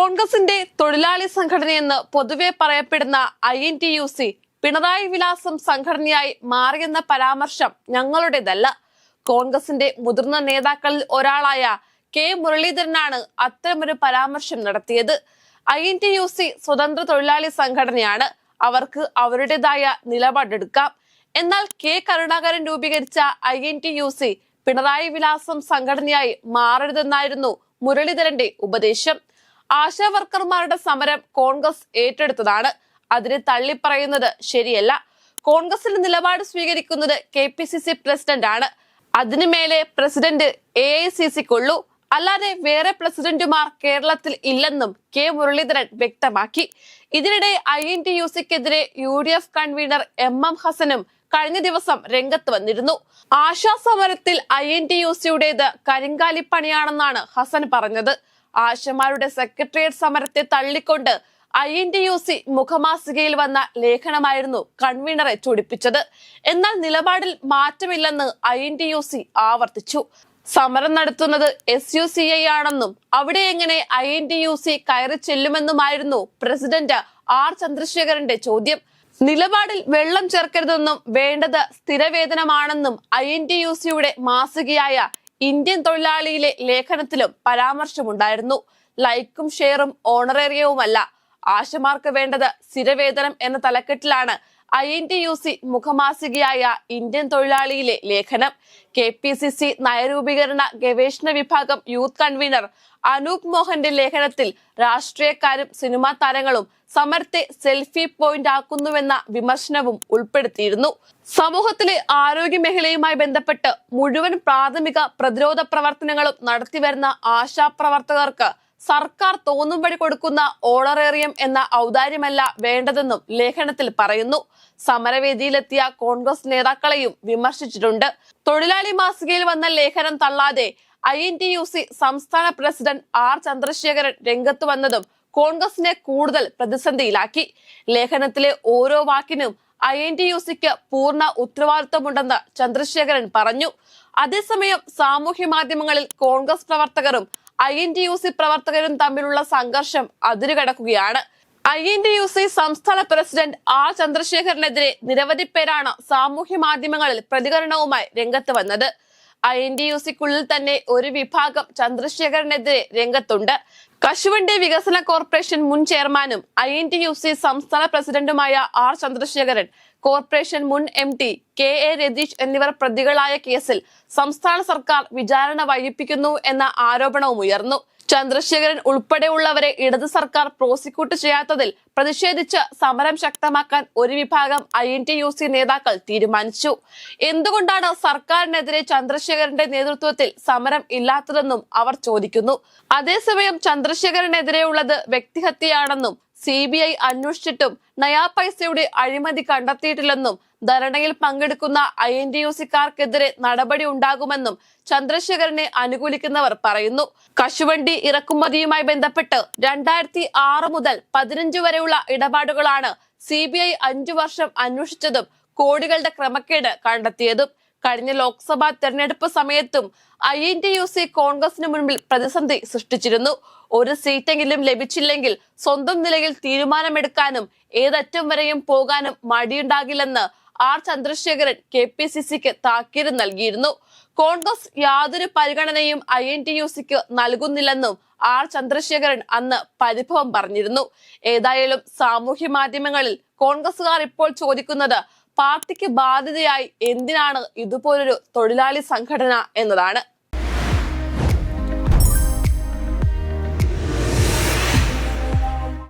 കോൺഗ്രസിന്റെ തൊഴിലാളി സംഘടനയെന്ന് പൊതുവെ പറയപ്പെടുന്ന I N T U C Pinarayi വിലാസം സംഘടനയായി മാറിയെന്ന പരാമർശം ഞങ്ങളുടേതല്ല. കോൺഗ്രസിന്റെ മുതിർന്ന നേതാക്കളിൽ ഒരാളായ കെ മുരളീധരനാണ് അത്തരമൊരു പരാമർശം നടത്തിയത്. I N T U C സ്വതന്ത്ര തൊഴിലാളി സംഘടനയാണ്. അവർക്ക് അവരുടേതായ നിലപാടെടുക്കാം. എന്നാൽ കെ കരുണാകരൻ രൂപീകരിച്ച I N T U C Pinarayi വിലാസം സംഘടനയായി മാറരുതെന്നായിരുന്നു മുരളീധരന്റെ ഉപദേശം. ആശാ വർക്കർമാരുടെ സമരം കോൺഗ്രസ് ഏറ്റെടുത്തതാണ്. അതിന് തള്ളിപ്പറയുന്നത് ശരിയല്ല. കോൺഗ്രസിന്റെ നിലപാട് സ്വീകരിക്കുന്നത് K P C C president ആണ് അതിനു മേലെ പ്രസിഡന്റ് എ ഐ സി സിക്കുള്ളൂ. അല്ലാതെ വേറെ പ്രസിഡന്റുമാർ കേരളത്തിൽ ഇല്ലെന്നും കെ മുരളീധരൻ വ്യക്തമാക്കി. ഇതിനിടെ I N T U സിക്കെതിരെ U D F convener M M ഹസനും കഴിഞ്ഞ ദിവസം രംഗത്ത് വന്നിരുന്നു. ആശാ സമരത്തിൽ ഐ എൻ ടി യു സിയുടേത് കരിങ്കാലിപ്പണിയാണെന്നാണ് ഹസൻ പറഞ്ഞത്. ആശമാരുടെ സെക്രട്ടേറിയറ്റ് സമരത്തെ തള്ളിക്കൊണ്ട് I N T U C മുഖമാസികയിൽ വന്ന ലേഖനമായിരുന്നു കൺവീനറെ ചൊടിപ്പിച്ചത്. എന്നാൽ നിലപാടിൽ മാറ്റമില്ലെന്ന് I N T U C ആവർത്തിച്ചു. സമരം നടത്തുന്നത് എസ് യു സി ഐ ആണെന്നും അവിടെ എങ്ങനെ I N T U C കയറി ചെല്ലുമെന്നുമായിരുന്നു പ്രസിഡന്റ് ആർ ചന്ദ്രശേഖരന്റെ ചോദ്യം. നിലപാടിൽ വെള്ളം ചേർക്കരുതെന്നും വേണ്ടത് സ്ഥിരവേതനമാണെന്നും ഐ എൻ ടി യു സിയുടെ മാസികയായ ഇന്ത്യൻ തൊഴിലാളിയിലെ ലേഖനത്തിലും പരാമർശമുണ്ടായിരുന്നു. ലൈക്കും ഷെയറും ഓണറേറിയവുമല്ല. ആശമാർക്ക് വേണ്ടത് സ്ഥിരവേതനം എന്ന തലക്കെട്ടിലാണ് I N T U C മുഖമാസികയായ Indian തൊഴിലാളിയിലെ ലേഖനം. കെ പി സി സി നയരൂപീകരണ ഗവേഷണ വിഭാഗം യൂത്ത് കൺവീനർ അനൂപ് മോഹന്റെ ലേഖനത്തിൽ രാഷ്ട്രീയക്കാരും സിനിമാ താരങ്ങളും സമരത്തെ സെൽഫി പോയിന്റ് ആക്കുന്നുവെന്ന വിമർശനവും ഉൾപ്പെടുത്തിയിരുന്നു. സമൂഹത്തിലെ ആരോഗ്യ മേഖലയുമായി ബന്ധപ്പെട്ട് മുഴുവൻ പ്രാഥമിക പ്രതിരോധ പ്രവർത്തനങ്ങളും നടത്തിവരുന്ന ആശാപ്രവർത്തകർക്ക് സർക്കാർ തോന്നുംപടി കൊടുക്കുന്ന ഓണറേറിയം എന്ന ഔദാര്യമല്ല വേണ്ടതെന്നും ലേഖനത്തിൽ പറയുന്നു. സമരവേദിയിലെത്തിയ കോൺഗ്രസ് നേതാക്കളെയും വിമർശിച്ചിട്ടുണ്ട്. തൊഴിലാളി മാസികയിൽ വന്ന ലേഖനം തള്ളാതെ I N T U C സംസ്ഥാന പ്രസിഡന്റ് ആർ ചന്ദ്രശേഖരൻ രംഗത്ത് വന്നതും കോൺഗ്രസിനെ കൂടുതൽ പ്രതിസന്ധിയിലാക്കി. ലേഖനത്തിലെ ഓരോ വാക്കിനും ഐ എൻ ടി യു സിക്ക് പൂർണ ഉത്തരവാദിത്തമുണ്ടെന്ന് ചന്ദ്രശേഖരൻ പറഞ്ഞു. അതേസമയം സാമൂഹ്യ മാധ്യമങ്ങളിൽ കോൺഗ്രസ് പ്രവർത്തകരും I N T U C പ്രവർത്തകരും തമ്മിലുള്ള സംഘർഷം അതിരുകടക്കുകയാണ്. I N T U C സംസ്ഥാന പ്രസിഡന്റ് ആർ ചന്ദ്രശേഖരനെതിരെ നിരവധി പേരാണ് സാമൂഹ്യ മാധ്യമങ്ങളിൽ പ്രതികരണവുമായി രംഗത്ത് വന്നത്. ഐ എൻ ടി യു സിക്കുള്ളിൽ തന്നെ ഒരു വിഭാഗം ചന്ദ്രശേഖരനെതിരെ രംഗത്തുണ്ട്. കശുവണ്ടി വികസന കോർപ്പറേഷൻ മുൻ ചെയർമാനും I N T U C സംസ്ഥാന പ്രസിഡന്റുമായ ആർ ചന്ദ്രശേഖരൻ കോർപ്പറേഷൻ മുൻ M T K A Ratheesh എന്നിവർ പ്രതികളായ കേസിൽ സംസ്ഥാന സർക്കാർ വിചാരണ വൈകിപ്പിക്കുന്നു എന്ന ആരോപണവും ഉയർന്നു. ചന്ദ്രശേഖരൻ ഉൾപ്പെടെയുള്ളവരെ ഇടത് സർക്കാർ പ്രോസിക്യൂട്ട് ചെയ്യാത്തതിൽ പ്രതിഷേധിച്ച് സമരം ശക്തമാക്കാൻ ഒരു വിഭാഗം I N T U C നേതാക്കൾ തീരുമാനിച്ചു. എന്തുകൊണ്ടാണ് സർക്കാരിനെതിരെ ചന്ദ്രശേഖരന്റെ നേതൃത്വത്തിൽ സമരം ഇല്ലാത്തതെന്നും അവർ ചോദിക്കുന്നു. അതേസമയം ചന്ദ്രശേഖരനെതിരെയുള്ളത് വ്യക്തിഹത്യയാണെന്നും സി ബി ഐ അന്വേഷിച്ചിട്ടും നയാ പൈസയുടെ അഴിമതി കണ്ടെത്തിയിട്ടില്ലെന്നും ധരണയിൽ പങ്കെടുക്കുന്ന ഐ എൻ ഡി യു സിക്കാർക്കെതിരെ നടപടി ഉണ്ടാകുമെന്നും ചന്ദ്രശേഖരനെ അനുകൂലിക്കുന്നവർ പറയുന്നു. കശുവണ്ടി ഇറക്കുമതിയുമായി ബന്ധപ്പെട്ട് രണ്ടായിരത്തി ആറ് മുതൽ പതിനഞ്ച് വരെയുള്ള ഇടപാടുകളാണ് സി ബി ഐ അഞ്ചു വർഷം അന്വേഷിച്ചതും കോടികളുടെ ക്രമക്കേട് കണ്ടെത്തിയതും. കഴിഞ്ഞ ലോക്സഭാ തെരഞ്ഞെടുപ്പ് സമയത്തും I N T U C കോൺഗ്രസിന് മുൻപിൽ പ്രതിസന്ധി സൃഷ്ടിച്ചിരുന്നു. ഒരു സീറ്റെങ്കിലും ലഭിച്ചില്ലെങ്കിൽ സ്വന്തം നിലയിൽ തീരുമാനമെടുക്കാനും ഏതറ്റം വരെയും പോകാനും മടിയുണ്ടാകില്ലെന്ന് R Chandrasekharan K P C സിക്ക് താക്കീത് നൽകിയിരുന്നു. കോൺഗ്രസ് യാതൊരു പരിഗണനയും ഐ എൻ ടി യു സിക്ക് നൽകുന്നില്ലെന്നും ആർ ചന്ദ്രശേഖരൻ അന്ന് പരിഭവം പറഞ്ഞിരുന്നു. ഏതായാലും സാമൂഹ്യ മാധ്യമങ്ങളിൽ കോൺഗ്രസുകാർ ഇപ്പോൾ ചോദിക്കുന്നത് പാർട്ടിക്ക് ബാധ്യതയായി എന്തിനാണ് ഇതുപോലൊരു തൊഴിലാളി സംഘടന എന്നതാണ്.